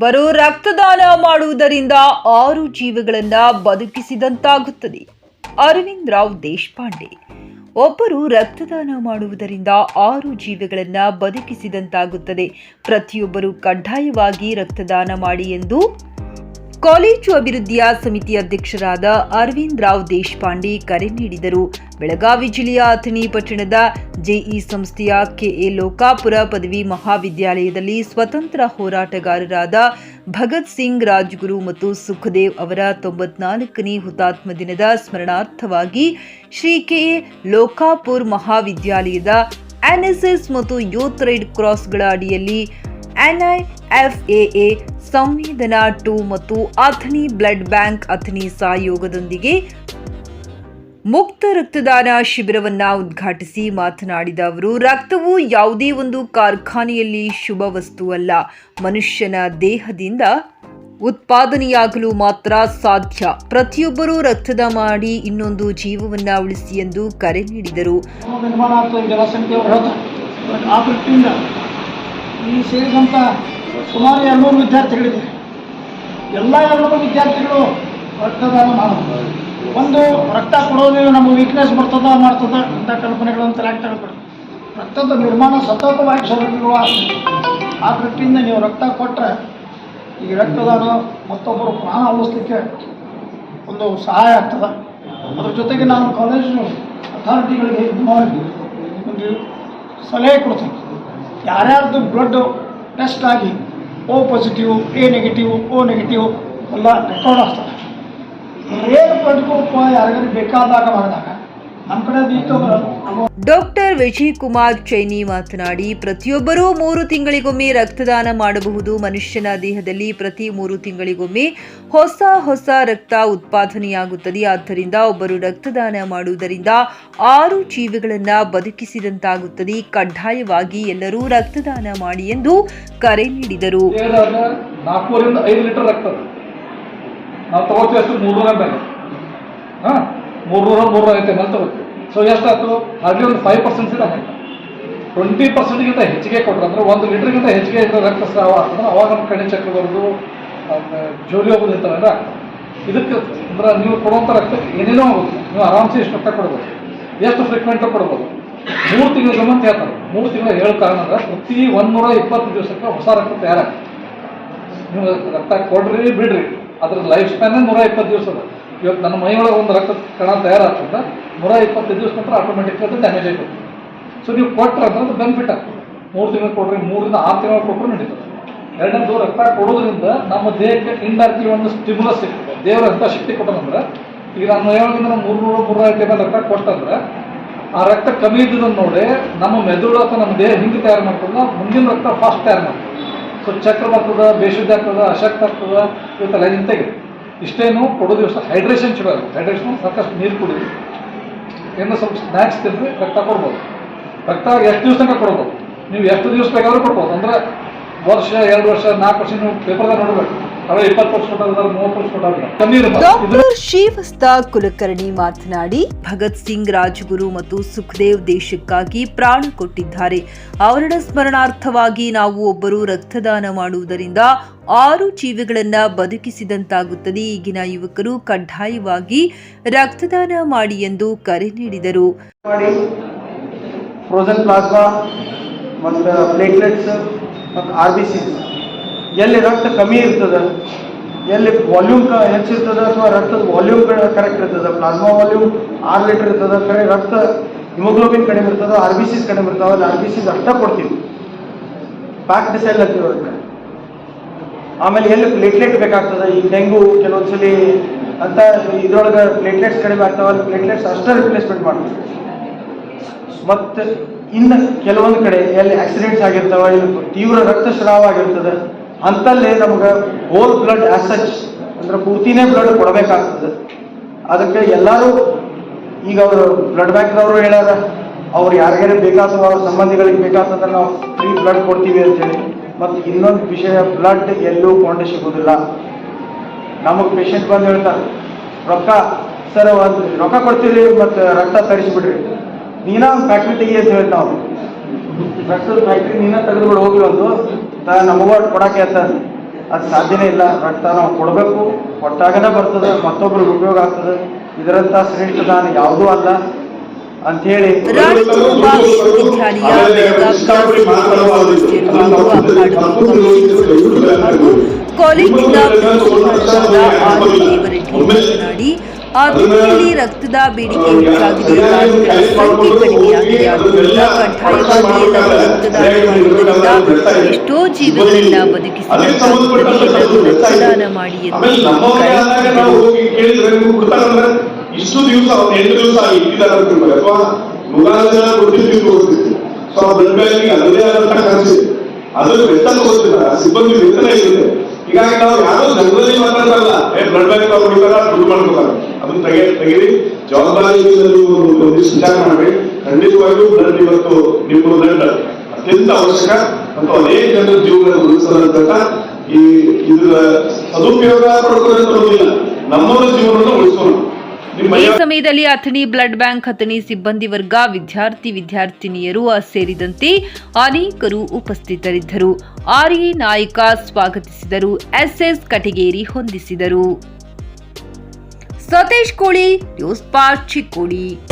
ಒಬ್ಬರು ರಕ್ತದಾನ ಮಾಡುವುದರಿಂದ ಆರು ಜೀವಗಳನ್ನ ಬದುಕಿಸಿದಂತಾಗುತ್ತದೆ. ಅರವಿಂದ್ ರಾವ್ ದೇಶಪಾಂಡೆ. ಒಬ್ಬರು ರಕ್ತದಾನ ಮಾಡುವುದರಿಂದ ಆರು ಜೀವಗಳನ್ನ ಬದುಕಿಸಿದಂತಾಗುತ್ತದೆ. ಪ್ರತಿಯೊಬ್ಬರು ಕಡ್ಡಾಯವಾಗಿ ರಕ್ತದಾನ ಮಾಡಿ ಎಂದು ಕಾಲೇಜು ಅಭಿವೃದ್ಧಿಯ ಸಮಿತಿ ಅಧ್ಯಕ್ಷರಾದ ಅರವಿಂದ್ ರಾವ್ ದೇಶಪಾಂಡೆ ಕರೆ ನೀಡಿದರು. ಬೆಳಗಾವಿ ಜಿಲ್ಲೆಯ ಅಥಣಿ ಪಟ್ಟಣದ ಜೆಇ ಸಂಸ್ಥೆಯ ಕೆಎ ಲೋಕಾಪುರ ಪದವಿ ಮಹಾವಿದ್ಯಾಲಯದಲ್ಲಿ ಸ್ವತಂತ್ರ ಹೋರಾಟಗಾರರಾದ ಭಗತ್ ಸಿಂಗ್ ರಾಜ್ಗುರು ಮತ್ತು ಸುಖದೇವ್ ಅವರ ತೊಂಬತ್ನಾಲ್ಕನೇ ಹುತಾತ್ಮ ದಿನದ ಸ್ಮರಣಾರ್ಥವಾಗಿ ಶ್ರೀ ಕೆಎ ಲೋಕಾಪುರ್ ಮಹಾವಿದ್ಯಾಲಯದ ಎನ್ಎಸ್ಎಸ್ ಮತ್ತು ಯೂತ್ ರೆಡ್ ಕ್ರಾಸ್ಗಳ ಅಡಿಯಲ್ಲಿ ಎನ್ಐಎಫ್ಎಎ ಸಂವೇದನಾ ಟು ಮತ್ತು ಅಥಣಿ ಬ್ಲಡ್ ಬ್ಯಾಂಕ್ ಅಥಣಿ ಸಹಯೋಗದೊಂದಿಗೆ ಮುಕ್ತ ರಕ್ತದಾನ ಶಿಬಿರವನ್ನ ಉದ್ಘಾಟಿಸಿ ಮಾತನಾಡಿದ ಅವರು, ರಕ್ತವು ಯಾವುದೇ ಒಂದು ಕಾರ್ಖಾನೆಯಲ್ಲಿ ಶುಭ ವಸ್ತುವಲ್ಲ. ಮನುಷ್ಯನ ದೇಹದಿಂದ ಉತ್ಪಾದನೆಯಾಗಲು ಮಾತ್ರ ಸಾಧ್ಯ. ಪ್ರತಿಯೊಬ್ಬರೂ ರಕ್ತದ ಮಾಡಿ ಇನ್ನೊಂದು ಜೀವವನ್ನ ಉಳಿಸಿ ಎಂದು ಕರೆ ನೀಡಿದರು. ಈ ಸುಮಾರು ಎರಡುನೂರು ವಿದ್ಯಾರ್ಥಿಗಳಿದೆ. ಎಲ್ಲ ಎರಡು ವಿದ್ಯಾರ್ಥಿಗಳು ರಕ್ತದಾನ ಮಾಡಬಹುದು. ಒಂದು ರಕ್ತ ಕೊಡೋದು ನಮ್ಮ ವೀಕ್ನೆಸ್ ಬರ್ತದ, ಮಾಡ್ತದ ಅಂತ ಕಲ್ಪನೆಗಳನ್ನು ತಲೆಗೆ ರಕ್ತದ ನಿರ್ಮಾಣ ಸತತವಾಗಿ ಸರಿರುವ ಆ ದೃಷ್ಟಿಯಿಂದ ನೀವು ರಕ್ತ ಕೊಟ್ಟರೆ ಈ ರಕ್ತದಾನ ಮತ್ತೊಬ್ಬರು ಪ್ರಾಣ ಉಳಿಸ್ಲಿಕ್ಕೆ ಒಂದು ಸಹಾಯ ಆಗ್ತದೆ. ಅದ್ರ ಜೊತೆಗೆ ನಾನು ಕಾಲೇಜು ಅಥಾರಿಟಿಗಳಿಗೆ ಇದು ಮಾಡಿ ಒಂದು ಸಲಹೆ ಕೊಡ್ತೀನಿ. ಯಾರ್ಯಾರ್ದು ಬ್ಲಡ್ ಟೆಸ್ಟ್ ಆಗಿ O positive A negative O negative ಎಲ್ಲ ರೆಕಾರ್ಡ್ ಆಗ್ತದೆ. ಏನು ಪಡ್ಕೋಪ ಯಾರಿಗಾದ್ರೂ ಬೇಕಾದಾಗ ಮಾಡಿದಾಗ. ಡಾಕ್ಟರ್ ವಿಜಯ್ ಕುಮಾರ್ ಚೈನಿ ಮಾತನಾಡಿ, ಪ್ರತಿಯೊಬ್ಬರೂ ಮೂರು ತಿಂಗಳಿಗೊಮ್ಮೆ ರಕ್ತದಾನ ಮಾಡಬಹುದು. ಮನುಷ್ಯನ ದೇಹದಲ್ಲಿ ಪ್ರತಿ ಮೂರು ತಿಂಗಳಿಗೊಮ್ಮೆ ಹೊಸ ಹೊಸ ರಕ್ತ ಉತ್ಪಾದನೆಯಾಗುತ್ತದೆ. ಆದ್ದರಿಂದ ಒಬ್ಬರು ರಕ್ತದಾನ ಮಾಡುವುದರಿಂದ ಆರು ಜೀವಿಗಳನ್ನು ಬದುಕಿಸಿದಂತಾಗುತ್ತದೆ. ಕಡ್ಡಾಯವಾಗಿ ಎಲ್ಲರೂ ರಕ್ತದಾನ ಮಾಡಿ ಎಂದು ಕರೆ ನೀಡಿದರು. ಐದು ಲೀಟರ್ ರಕ್ತ. ನಾವು ತಗೋತೀವಿ ಅಷ್ಟು ಮೂರು ಹಾಂ? ಮೂರ್ನೂರ ಮೂರ್ನೂರ ಐತೆ ಮೇಲೆ ತಗೋತೀವಿ. ಸೊ ಎಷ್ಟಾಯ್ತು? ಹಾಗೆ ಒಂದು ಫೈವ್ ಪರ್ಸೆಂಟ್ ಇದೆ ಟ್ವೆಂಟಿ ಪರ್ಸೆಂಟ್ಗಿಂತ ಹೆಚ್ಚಿಗೆ ಕೊಟ್ಟರು ಅಂದ್ರೆ ಒಂದು ಲೀಟರ್ಗಿಂತ ಹೆಚ್ಚಿಗೆ ಇದ್ರೆ ರಕ್ತಸ್ರಾವ ಆಗ್ತದೆ. ಅವಾಗ ನಮ್ಮ ಕಣ್ಣಿ ಚಕ್ರ ಬರೋದು ಜೋಲಿ ಹೋಗೋದು ಇಂಥವೆಲ್ಲ ಆಗ್ತದೆ. ಇದಕ್ಕೆ ಅಂದ್ರೆ ನೀವು ಕೊಡುವಂಥ ರಕ್ತ ಏನೇನೋ ಆಗುತ್ತೆ. ನೀವು ಆರಾಮ್ಸೆ ಎಷ್ಟು ರಕ್ತ ಕೊಡ್ಬೋದು. ಎಷ್ಟು ಫ್ರೀಕ್ವೆಂಟ್ ಕೊಡ್ಬೋದು? ಮೂರು ತಿಂಗಳ ಅಂತ ಹೇಳ್ತಾರೆ ಮೂರು ತಿಂಗಳ ಹೇಳೋ ಕಾರಣ ಅಂದ್ರೆ ಪ್ರತಿ ಒಂದೂರ ಇಪ್ಪತ್ತು ದಿವಸಕ್ಕೆ ಹೊಸ ರಕ್ತ ತಯಾರಾಗ್ತದೆ. ನೀವು ರಕ್ತ ಕೊಡ್ರಿ, ಬಿಡ್ರಿ. ಅದ್ರ ಲೈಫ್ ಸ್ಪ್ಯಾನ್ ನೂರ ಇಪ್ಪತ್ತು ದಿವಸ ಅದ. ಇವತ್ತು ನನ್ನ ಮೈಯೊಳಗೆ ಒಂದು ರಕ್ತ ಕಣ ತಯಾರಾಗ್ತದೆ. ನೂರ ಇಪ್ಪತ್ತೈದು ದಿವಸ ನಂತರ ಆಟೋಮೆಟಿಕ್ ಅದು ಡ್ಯಾಮೇಜ್ ಆಯ್ತದೆ. ಸೊ ನೀವು ಕೊಟ್ಟರೆ ಅದು ಬೆನಿಫಿಟ್ ಆಗ್ತದೆ. ಮೂರು ತಿಂಗಳು ಕೊಡ್ರಿ ಮೂರಿಂದ ಆರು ತಿಂಗಳು ಕೊಟ್ಟರು ನಡೀತದೆ. ಎರಡನೇದು ರಕ್ತ ಕೊಡೋದ್ರಿಂದ ನಮ್ಮ ದೇಹಕ್ಕೆ ಇಂಡೈರೆಕ್ಟ್ಲಿ ಒಂದು ಸ್ಟಿಮ್ಯುಲಸ್ ಸಿಗ್ತದೆ. ದೇವರ ಅಂತ ಶಕ್ತಿ ಕೊಟ್ಟನಂದ್ರೆ ಈಗ ನಮ್ಮ ಮೈಯೊಳಗಿಂದ ನಾವು ಮೂರ್ನೂರು ಮೂರ ಟೇಬಲ್ ರಕ್ತ ಕೊಟ್ಟಂದ್ರೆ, ಆ ರಕ್ತ ಕಮ್ಮಿ ಇದ್ದದನ್ನು ನೋಡಿ ನಮ್ಮ ಮೆದುಳು ಅಥವಾ ನಮ್ಮ ದೇಹ ಹಿಂಗೆ ತಯಾರು ಮಾಡ್ತದ ಮುಂದಿನ ರಕ್ತ ಫಾಸ್ಟ್ ತಯಾರು ಮಾಡ್ತದೆ. ಸೊ ಚಕ್ರ ಬರ್ತದ ಬೇಶುದ್ಧ ಆಗ್ತದ, ಅಶಕ್ತ ಆಗ್ತದ ಇವತ್ತೆಲ್ಲ ನಿಂತೆಗೆ ಇಷ್ಟೇನು ಕೊಡೋ ದಿವಸ ಹೈಡ್ರೇಷನ್ ಚಲೋ ಆಗುತ್ತೆ. ಹೈಡ್ರೇಷನ್ ಸಾಕಷ್ಟು ನೀರು ಕುಡಿದ್ರು ಏನೋ ಸ್ವಲ್ಪ ಸ್ನ್ಯಾಕ್ಸ್ ತಿಂದರೆ ರಕ್ತ ಕೊಡ್ಬೋದು. ರಕ್ತ ಎಷ್ಟು ದಿವಸ ತನಕ ಕೊಡ್ಬೋದು. ನೀವು ಎಷ್ಟು ದಿವಸ ಬೇಕಾದ್ರೂ ಕೊಡ್ಬೋದು. ಅಂದರೆ ವರ್ಷ ಎರಡು ವರ್ಷ ನಾಲ್ಕು ವರ್ಷ ನೀವು ಪೇಪರ್ದಾಗ ನೋಡಬೇಕು. ಡಾಕ್ಟರ್ ಶ್ರೀವಸ್ತ ಕುಲಕರ್ಣಿ ಮಾತನಾಡಿ ಭಗತ್ ಸಿಂಗ್ ರಾಜಗುರು ಮತ್ತು ಸುಖದೇವ್ ದೇಶಕ್ಕಾಗಿ ಪ್ರಾಣ ಕೊಟ್ಟಿದ್ದಾರೆ. ಅವರ ಸ್ಮರಣಾರ್ಥವಾಗಿ ನಾವು ಒಬ್ಬರು ರಕ್ತದಾನ ಮಾಡುವುದರಿಂದ ಆರು ಜೀವಿಗಳನ್ನ ಬದುಕಿಸಿದಂತಾಗುತ್ತದೆ. ಈಗಿನ ಯುವಕರು ಕಡ್ಡಾಯವಾಗಿ ರಕ್ತದಾನ ಮಾಡಿ ಎಂದು ಕರೆ ನೀಡಿದರು. ಫ್ರೋಜನ್ ಪ್ಲಾಸ್ಮಾ ಮತ್ತು ಪ್ಲೇಟ್ಲೆಟ್ಸ್ ಮತ್ತು ಆರ್ ಸಿ ಎಲ್ಲಿ ರಕ್ತ ಕಮ್ಮಿ ಇರ್ತದೆ, ಎಲ್ಲಿ ವಾಲ್ಯೂಮ್ ಹೆಚ್ಚಿರ್ತದೆ ಅಥವಾ ರಕ್ತದ ವಾಲ್ಯೂಮ್ ಕರೆಕ್ಟ್ ಇರ್ತದೆ? ಪ್ಲಾಸ್ಮಾ ವಾಲ್ಯೂಮ್ ಆರು ಲೀಟರ್ ಇರ್ತದೆ, ಕರೆ ರಕ್ತ ಹಿಮೋಗ್ಲೋಬಿನ್ ಕಡಿಮೆ ಇರ್ತದೆ ಆರ್ ಬಿ ಸಿಸ್ ಕಡಿಮೆ ಇರ್ತಾವೆ, ಅಲ್ಲಿ ಆರ್ ಬಿ ಸಿಸ್ ಅಷ್ಟ ಕೊಡ್ತೀವಿ. ಪ್ಯಾಕ್ಡ್ ಸೆಲ್ ಅಂತೀವಿ ಅದಕ್ಕೆ ಆಮೇಲೆ ಎಲ್ಲಿ ಪ್ಲೇಟ್ಲೆಟ್ ಬೇಕಾಗ್ತದೆ? ಈ ಡೆಂಗು ಕೆಲವೊಂದ್ಸಲಿ ಅಂತ ಇದ್ರೊಳಗೆ ಪ್ಲೇಟ್ಲೆಟ್ಸ್ ಕಡಿಮೆ ಆಗ್ತಾವೆ, ಅಲ್ಲಿ ಪ್ಲೇಟ್ಲೆಟ್ಸ್ ಅಷ್ಟೇ ರಿಪ್ಲೇಸ್ಮೆಂಟ್ ಮಾಡ್ತೀವಿ ಮತ್ತು ಇನ್ನು ಕೆಲವೊಂದು ಕಡೆ ಎಲ್ಲಿ ಆಕ್ಸಿಡೆಂಟ್ಸ್ ಆಗಿರ್ತಾವೆ, ಇಲ್ಲಿ ತೀವ್ರ ರಕ್ತಸ್ರಾವ ಆಗಿರ್ತದೆ, ಅಂತಲ್ಲಿ ನಮ್ಗೆ ಹೋಲ್ ಬ್ಲಡ್ ಆಸಚ್ ಅಂದ್ರೆ ಪೂರ್ತಿನೇ ಬ್ಲಡ್ ಕೊಡಬೇಕಾಗ್ತದೆ. ಅದಕ್ಕೆ ಎಲ್ಲರೂ ಈಗ ಅವರು ಬ್ಲಡ್ ಬ್ಯಾಂಕ್ದವರು ಹೇಳ್ಯಾರ, ಅವ್ರು ಯಾರಿಗಾರ ಬೇಕಾದ ಸಂಬಂಧಿಗಳಿಗೆ ಬೇಕಾಗ್ತದ್ರೆ ನಾವು ಫ್ರೀ ಬ್ಲಡ್ ಕೊಡ್ತೀವಿ ಅಂತೇಳಿ. ಮತ್ತು ಇನ್ನೊಂದು ವಿಷಯ ಬ್ಲಡ್ ಎಲ್ಲೂ ಕೊಂಡು ಸಿಗೋದಿಲ್ಲ ನಮಗೆ ಪೇಷಂಟ್ ಬಂದು ಹೇಳ್ತಾರೆ, ರೊಕ್ಕ ಸರ್ ಒಂದು ರೊಕ್ಕ ಕೊಡ್ತೀರಿ ಮತ್ತು ರಕ್ತ ತರಿಸ್ಬಿಡ್ರಿ. ನೀನ ಫ್ಯಾಕ್ಟ್ರಿ ತೆಗಿ ಅಂತ ಹೇಳಿ ನಾವು ರಕ್ತದ ಫ್ಯಾಕ್ಟ್ರಿ ನೀನ ತೆಗೆದುಕೊಂಡು ಹೋಗಿ ಒಂದು. ತ, ನಮಗೂ ಕೊಡೋಕೆ ಅಂತ. ಅದು ಸಾಧ್ಯನೇ ಇಲ್ಲ, ರಕ್ತ ನಾವು ಕೊಡಬೇಕು, ಕೊಟ್ಟಾಗನೇ ಬರ್ತದೆ, ಮತ್ತೊಬ್ರಿಗೆ ಉಪಯೋಗ ಆಗ್ತದೆ. ಇದರಂಥ ಶ್ರೇಷ್ಠ ದಾನ ಯಾವುದೂ ಅಲ್ಲ. ಅಂಥೇಳಿ ಚೆನ್ನಮ್ಮ ವಿಶ್ವವಿದ್ಯಾಲಯ ಬೆಳಗಾವಿಯ ಸೇರುವ ಹಾಗೂ ಕಾಲೇಜಿನ ಆರ್ ಮಾತನಾಡಿ ಆರ್ಥಿಕತೆಯಲ್ಲಿ ರಕ್ತದ ಬೇಡಿಕೆ ಹೆಚ್ಚಾಗಿದೆ ದಾನಿಗಳ ಸಂಖ್ಯೆ ಕಡಿಮೆಯಾಗಿದೆ ಆದ್ದರಿಂದ ಕಡ್ಡಾಯವಾಗಿ ಎಲ್ಲರೂ ರಕ್ತದಾನ ಮಾಡುವುದರಿಂದ ಎಷ್ಟೋ ಜೀವಗಳನ್ನ ಬದುಕಿಸಲಾಗುತ್ತದೆ ಎಲ್ಲರೂ ರಕ್ತದಾನ ಮಾಡಿ ಎಂದು ಇಷ್ಟು ದಿವಸ, ಒಂದು ಎಂಟು ದಿವಸ ಇಟ್ಟಿದ್ದಾರೆ ಅಥವಾ ನೂರಾರು ಜನ ಕೊಡ್ತಿರ್ತೀವಿ ಹೋಗ್ತಿರ್ತೀವಿ ಸೊ ಆ ಬ್ಲಡ್ ಬ್ಯಾಂಕಿಗೆ ಅದರದೇ ಆದಂತಹ ಖರ್ಚಿದೆ. ಅದ್ರ ವೆಚ್ಚ ಗೊತ್ತಿಲ್ಲ ಸಿಬ್ಬಂದಿ ವೆಚ್ಚ ಇರುತ್ತೆ ಹೀಗಾಗಿ ನಾವು ಯಾರೋ ಜನರಲ್ಲಿ ಮಾತಾಡಲ್ಲ ಏ ಬ್ಲಡ್ ಬ್ಯಾಂಕ್ ಅವ್ರು ಕೊಡ್ತಾರ? ದುಡ್ಡು ಅದನ್ನ ತೆಗೆ, ತೆಗೀರಿ. ಜವಾಬ್ದಾರಿಯಲ್ಲಿ ಒಂದು ವಿಚಾರ ಮಾಡಿ. ಖಂಡಿತವಾಗಿಯೂ ಬ್ಲಡ್ ಇವತ್ತು ನಿಮ್ಮ ಬ್ಲಡ್ ಅತ್ಯಂತ ಅವಶ್ಯಕ ಮತ್ತು ಅನೇಕ ಜನರ ಜೀವಗಳನ್ನು ಉಳಿಸದಂತಹ ಈ ಇದರ ಸದುಪಯೋಗ ಪಡ್ಕೊಳ್ಳೋದಿಲ್ಲ ನಮ್ಮವರ ಜೀವನವನ್ನು ಉಳಿಸೋಣ ಈ ಸಮಯದಲ್ಲಿ ಅಥಣಿ ಬ್ಲಡ್ ಬ್ಯಾಂಕ್ ಅಥಣಿ ಸಿಬ್ಬಂದಿ ವರ್ಗ ವಿದ್ಯಾರ್ಥಿ ವಿದ್ಯಾರ್ಥಿನಿಯರು ಸೇರಿದಂತೆ ಅನೇಕರು ಉಪಸ್ಥಿತರಿದ್ದರು. ಆರ್ಎ ನಾಯಕ ಸ್ವಾಗತಿಸಿದರು. ಎಸ್ಎಸ್ ಕಟಗೇರಿ ಹೊಂದಿಸಿದರು. ಸತೀಶ್ ಕೋಳಿ ನ್ಯೂಸ್ ಪಾರ್ಕ್ ಚಿಕ್ಕೋಡಿ.